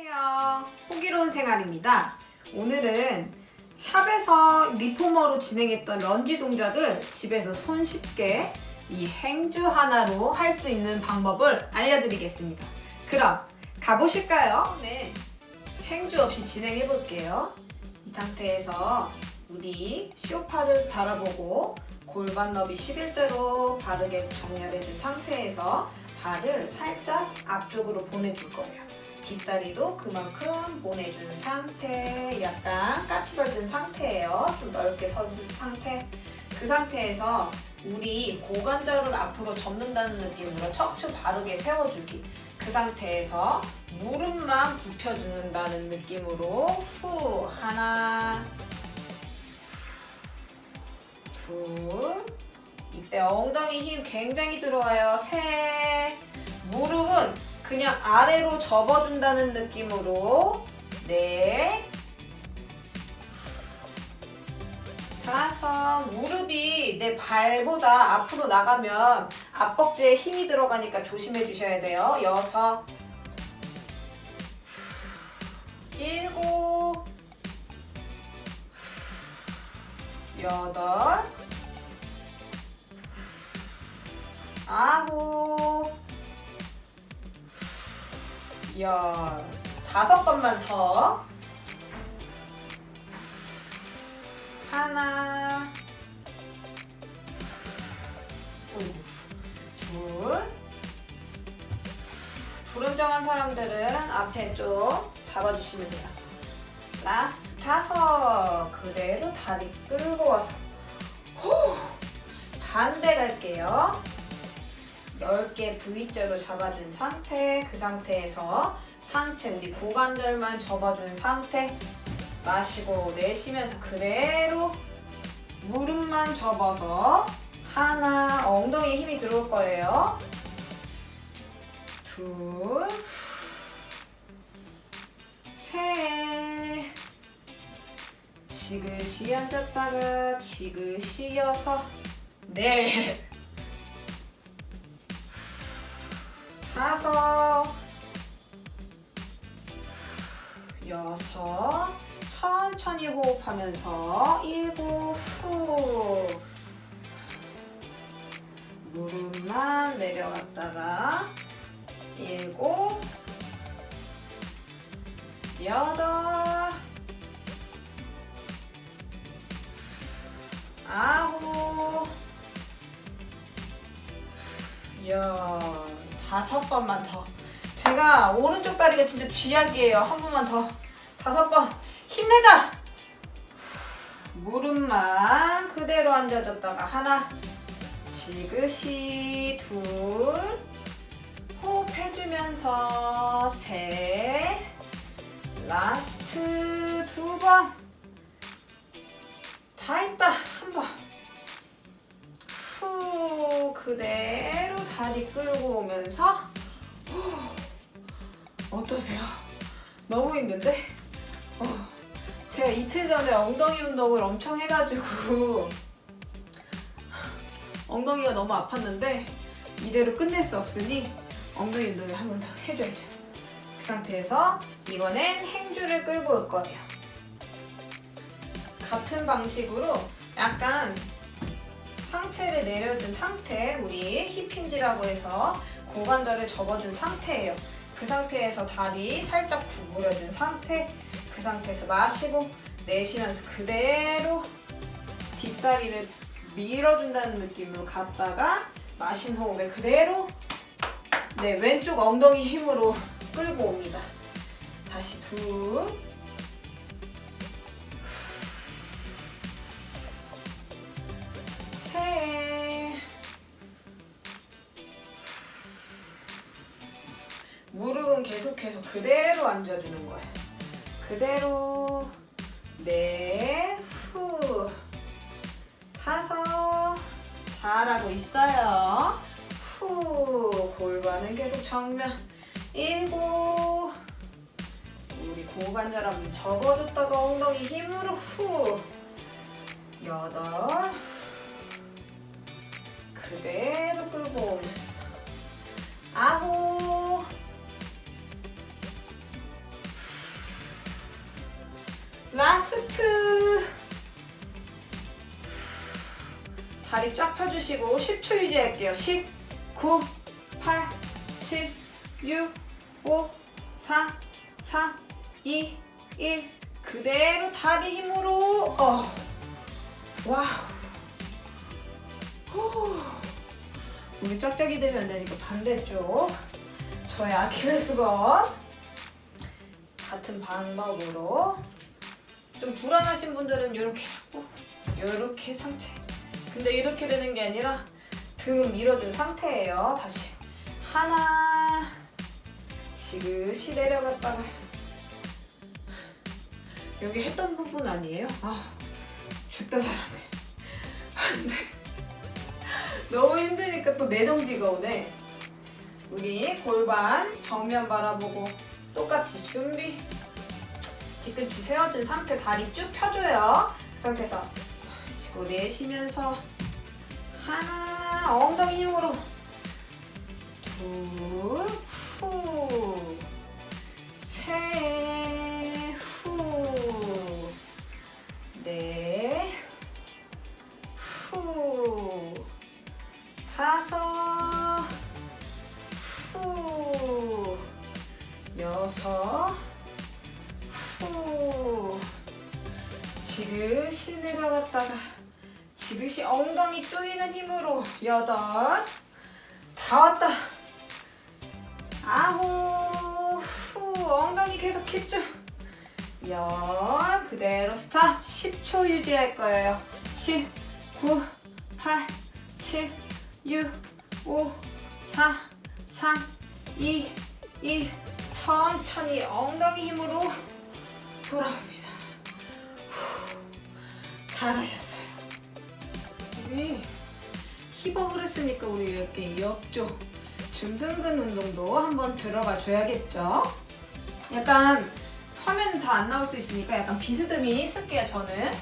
안녕하세요. 호기로운 생활입니다. 오늘은 샵에서 리포머로 진행했던 런지 동작을 집에서 손쉽게 이 행주 하나로 할 수 있는 방법을 알려드리겠습니다. 그럼 가보실까요? 네. 행주 없이 진행해 볼게요. 이 상태에서 우리 쇼파를 바라보고 골반 너비 11자로 바르게 정렬해 준 상태에서 발을 살짝 앞쪽으로 보내줄 거예요. 뒷다리도 그만큼 보내준 상태, 약간 까치발든 상태예요. 좀 넓게 서준 상태. 그 상태에서 우리 고관절을 앞으로 접는다는 느낌으로 척추 바르게 세워주기. 그 상태에서 무릎만 굽혀주는다는 느낌으로 후 하나 둘 이때 엉덩이 힘 굉장히 들어와요 셋 무릎은 그냥 아래로 접어준다는 느낌으로. 넷 다섯 무릎이 내 발보다 앞으로 나가면 앞벅지에 힘이 들어가니까 조심해 주셔야 돼요. 여섯. 일곱. 여덟. 아홉 열 다섯 번만 더. 하나. 둘. 불안정한 사람들은 앞에 좀 잡아주시면 돼요. 라스트 다섯. 그대로 다리 끌고 와서. 후! 반대 갈게요 넓게 V자로 잡아준 상태 그 상태에서 상체 우리 고관절만 접어준 상태 마시고 내쉬면서 그대로 무릎만 접어서 하나 엉덩이에 힘이 들어올 거예요. 둘셋 지그시 앉았다가 지그시 여섯. 넷 다섯 여섯 천천히 호흡하면서 일곱 후. 무릎만 내려갔다가 일곱 여덟 아홉 열 다섯 번만 더. 제가 오른쪽 다리가 진짜 쥐약이에요. 한 번만 더. 다섯 번. 힘내자! 무릎만 그대로 앉아줬다가 하나 지그시 둘 호흡 해주면서 셋 라스트 두 번. 다 했다. 한 번 후 그대로 다리 끌고 오면서 후, 어떠세요? 너무 힘든데? 어, 제가 이틀 전에 엉덩이 운동을 엄청 해가지고 엉덩이가 너무 아팠는데 이대로 끝낼 수 없으니 엉덩이 운동을 한 번 더 해줘야죠. 그 상태에서 이번엔 행주를 끌고 올 거예요. 같은 방식으로 약간 상체를 내려준 상태, 우리 힙힌지라고 해서 고관절을 접어준 상태예요. 그 상태에서 다리 살짝 구부려준 상태, 그 상태에서 마시고 내쉬면서 그대로 뒷다리를 밀어준다는 느낌으로 갔다가 마신 호흡에 그대로 네 왼쪽 엉덩이 힘으로 끌고 옵니다. 다시 둘, 무릎은 계속해서 그대로 앉아주는 거야. 그대로 넷, 후, 다섯, 잘하고 있어요. 후, 골반은 계속 정면. 일곱, 우리 고관절 한번 접어줬다가 엉덩이 힘으로 후, 여덟, 그대로 끌고 오면서. 아홉 스트. 다리 쫙 펴주시고 10초 유지할게요. 10 9 8 7 6 5 4 3 2 1 그대로 다리 힘으로. 어. 와우. 후. 우리 짝짝이 들면 안 되니까 반대쪽. 저의 아키레스건. 같은 방법으로. 좀 불안하신 분들은 이렇게 잡고, 이렇게 상체. 근데 이렇게 되는 게 아니라 등 밀어준 상태예요. 다시. 하나. 지그시 내려갔다가. 여기 했던 부분 아니에요? 아, 죽다 살았네. 안 돼. 너무 힘드니까 또 내정지가 오네. 우리 골반 정면 바라보고 똑같이 준비. 뒤꿈치 세워준 상태 다리 쭉 펴줘요. 그 상태에서 쉬고 내쉬면서 하나 엉덩이 힘으로 둘 후. 지그시 내려갔다가 지그시 엉덩이 조이는 힘으로 여덟, 다 왔다. 아홉 후 엉덩이 계속 집중. 열 그대로 스탑. 10초 유지할 거예요. 10 9 8 7 6 5 4 3 2 1 천천히 엉덩이 힘으로 돌아옵니다. 후, 잘하셨어요 우리 힙업을 했으니까 우리 이렇게 옆쪽 중등근 운동도 한번 들어가 줘야겠죠. 약간 화면 다 안 나올 수 있으니까 약간 비스듬히 쓸게요. 저는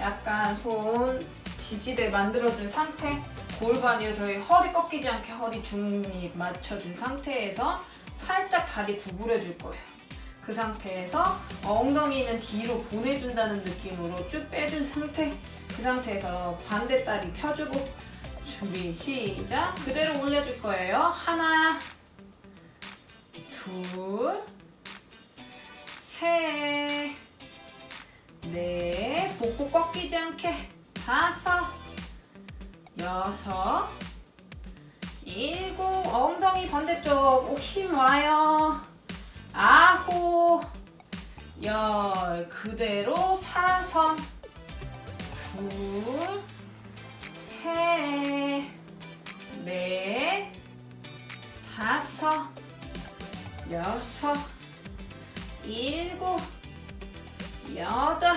약간 손 지지대 만들어준 상태, 골반이 저희 허리 꺾이지 않게 허리 중립 맞춰준 상태에서 살짝 다리 구부려 줄 거예요. 그 상태에서 엉덩이는 뒤로 보내준다는 느낌으로 쭉 빼준 상태. 그 상태에서 반대 다리 펴주고 준비 시작. 그대로 올려줄 거예요. 하나 둘셋넷. 복부 꺾이지 않게. 다섯 여섯 일곱. 엉덩이 반대쪽 오, 힘 와요 아홉 열 그대로 사선 둘 셋, 넷, 다섯, 여섯, 일곱, 여덟,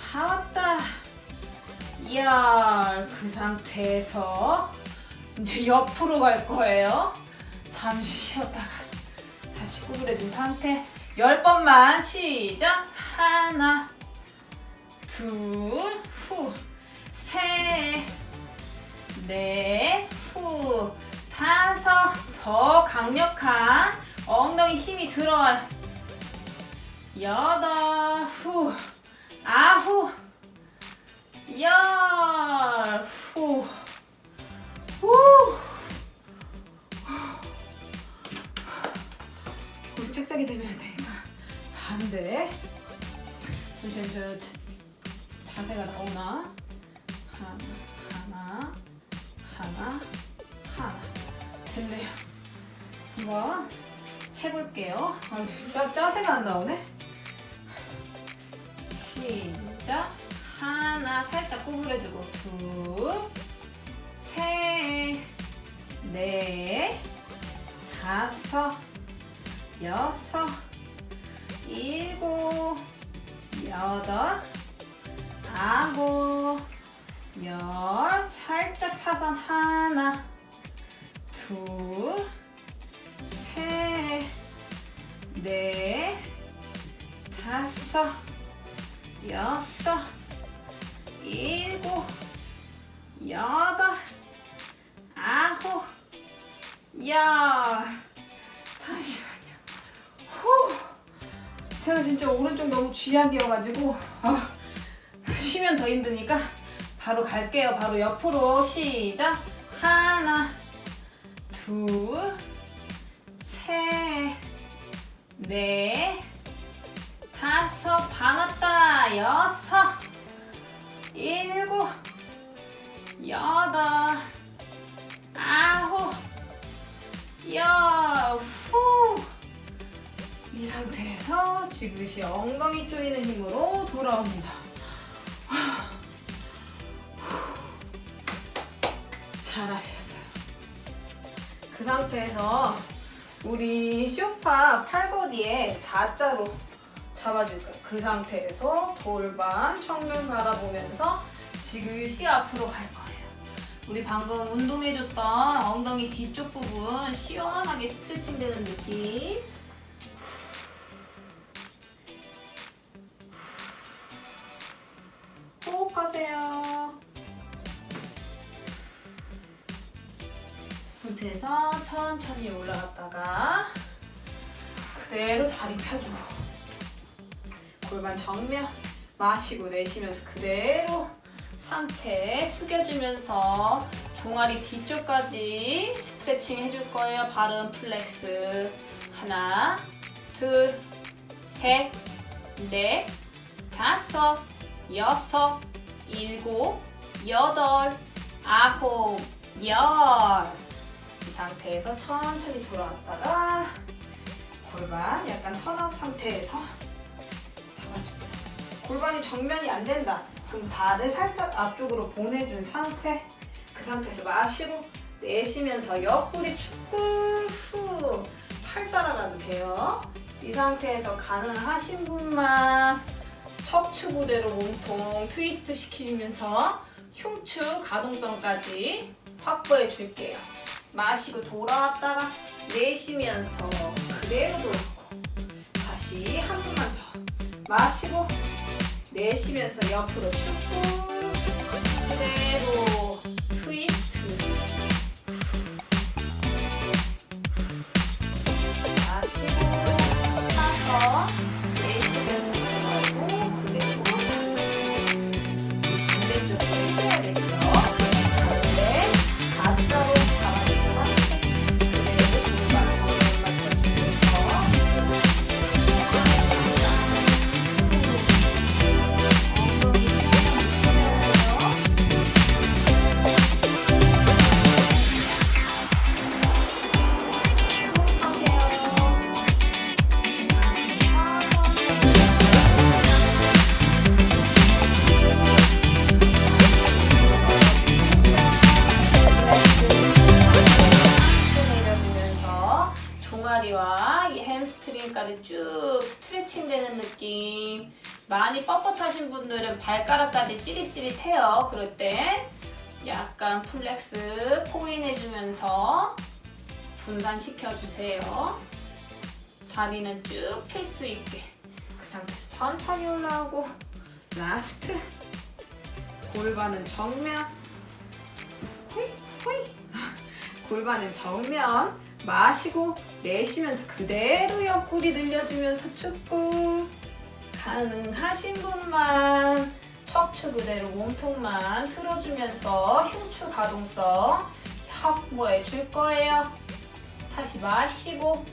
다 왔다. 열. 그 상태에서 이제 옆으로 갈 거예요. 잠시 쉬었다가 다시 구부려진 상태. 열 번만 시작. 하나, 둘, 후. 셋, 넷, 후, 다섯, 더 강력한 엉덩이 힘이 들어와요. 여덟, 후, 아홉, 열, 후, 후. 착착이 되면 안 되니까 반대. 잠시만 자세가 나오나? 하나, 하나, 하나, 하나. 됐네요. 한번 해볼게요. 아유, 짜, 짜세가 안 나오네. 시작. 하나 살짝 구부려주고 둘, 셋, 넷, 다섯, 여섯, 일곱, 여덟, 아홉, 열. 살짝 사선 하나 둘 셋 넷 다섯 여섯 일곱 여덟 아홉 열 제가 진짜 오른쪽 너무 쥐약이어가지고 아, 쉬면 더 힘드니까 바로 갈게요. 바로 옆으로 시작. 하나, 둘, 셋, 넷, 다섯, 반 왔다. 여섯, 일곱, 여덟, 아홉, 열, 후. 이 상태에서 지그시 엉덩이 조이는 힘으로 돌아옵니다. 잘하셨어요. 그 상태에서 우리 쇼파 팔걸이에 4자로 잡아줄까요? 그 상태에서 골반 정면 바라보면서 지그시 앞으로 갈 거예요. 우리 방금 운동해줬던 엉덩이 뒤쪽 부분 시원하게 스트레칭 되는 느낌. 상태에서 천천히 올라갔다가 그대로 다리 펴주고 골반 정면 마시고 내쉬면서 그대로 상체 숙여주면서 종아리 뒤쪽까지 스트레칭 해줄 거예요. 발은 플렉스 하나, 둘, 셋, 넷, 다섯, 여섯, 일곱, 여덟, 아홉, 열. 이 상태에서 천천히 돌아왔다가 골반 약간 턴업 상태에서 잡아줍니다. 골반이 정면이 안 된다. 그럼 발을 살짝 앞쪽으로 보내준 상태. 그 상태에서 마시고 내쉬면서 옆구리 축구 후. 팔 따라가도 돼요. 이 상태에서 가능하신 분만 척추 고대로 몸통 트위스트 시키면서 흉추 가동성까지 확보해 줄게요. 마시고 돌아왔다가 내쉬면서 그대로 돌고 다시 한 분만 더 마시고 내쉬면서 옆으로 축구 그대로 많이 뻣뻣하신 분들은 발가락까지 찌릿찌릿해요. 그럴 때 약간 플렉스 포인해주면서 분산시켜주세요. 다리는 쭉펼수 있게. 그 상태에서 천천히 올라오고 라스트. 골반은 정면. 호이 호이 골반은 정면. 마시고 내쉬면서 그대로 옆구리 늘려주면서 축구 가능하신 분만 척추 그대로 몸통만 틀어주면서 흉추 가동성 확보해 줄 거예요. 다시 마시고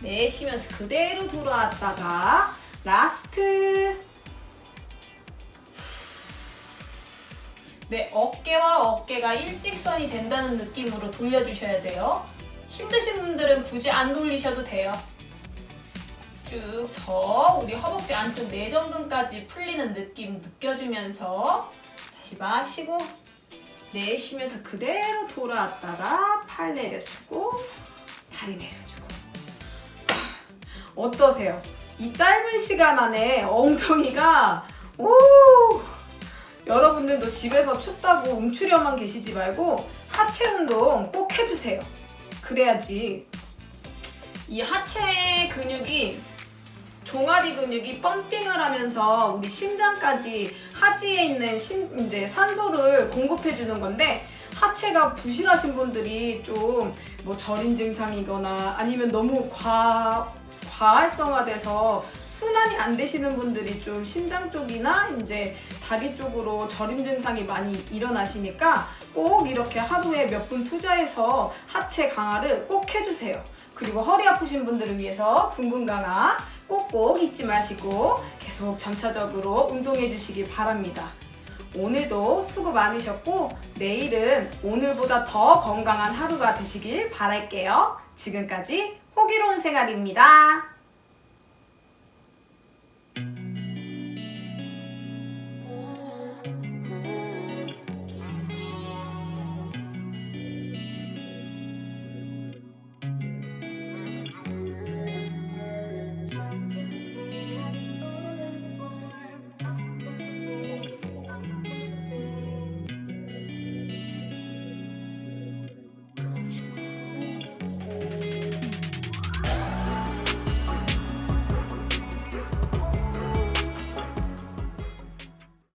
내쉬면서 그대로 돌아왔다가 라스트 네, 어깨와 어깨가 일직선이 된다는 느낌으로 돌려주셔야 돼요. 힘드신 분들은 굳이 안 돌리셔도 돼요. 쭉 더 우리 허벅지 안쪽 내전근까지 풀리는 느낌 느껴주면서 다시 마시고 내쉬면서 그대로 돌아왔다가 팔 내려주고 다리 내려주고 어떠세요? 이 짧은 시간 안에 엉덩이가 오 여러분들도 집에서 춥다고 움츠려만 계시지 말고 하체 운동 꼭 해주세요. 그래야지 이 하체 근육이 종아리 근육이 펌핑을 하면서 우리 심장까지 하지에 있는 심, 이제 산소를 공급해 주는 건데 하체가 부실하신 분들이 좀 뭐 저림 증상이거나 아니면 너무 과 과활성화돼서 순환이 안 되시는 분들이 좀 심장 쪽이나 이제 다리 쪽으로 저림 증상이 많이 일어나시니까 꼭 이렇게 하루에 몇 분 투자해서 하체 강화를 꼭 해주세요. 그리고 허리 아프신 분들을 위해서 둥근 강화 꼭꼭 잊지 마시고 계속 점차적으로 운동해 주시기 바랍니다. 오늘도 수고 많으셨고 내일은 오늘보다 더 건강한 하루가 되시길 바랄게요. 지금까지 호기로운 생활입니다.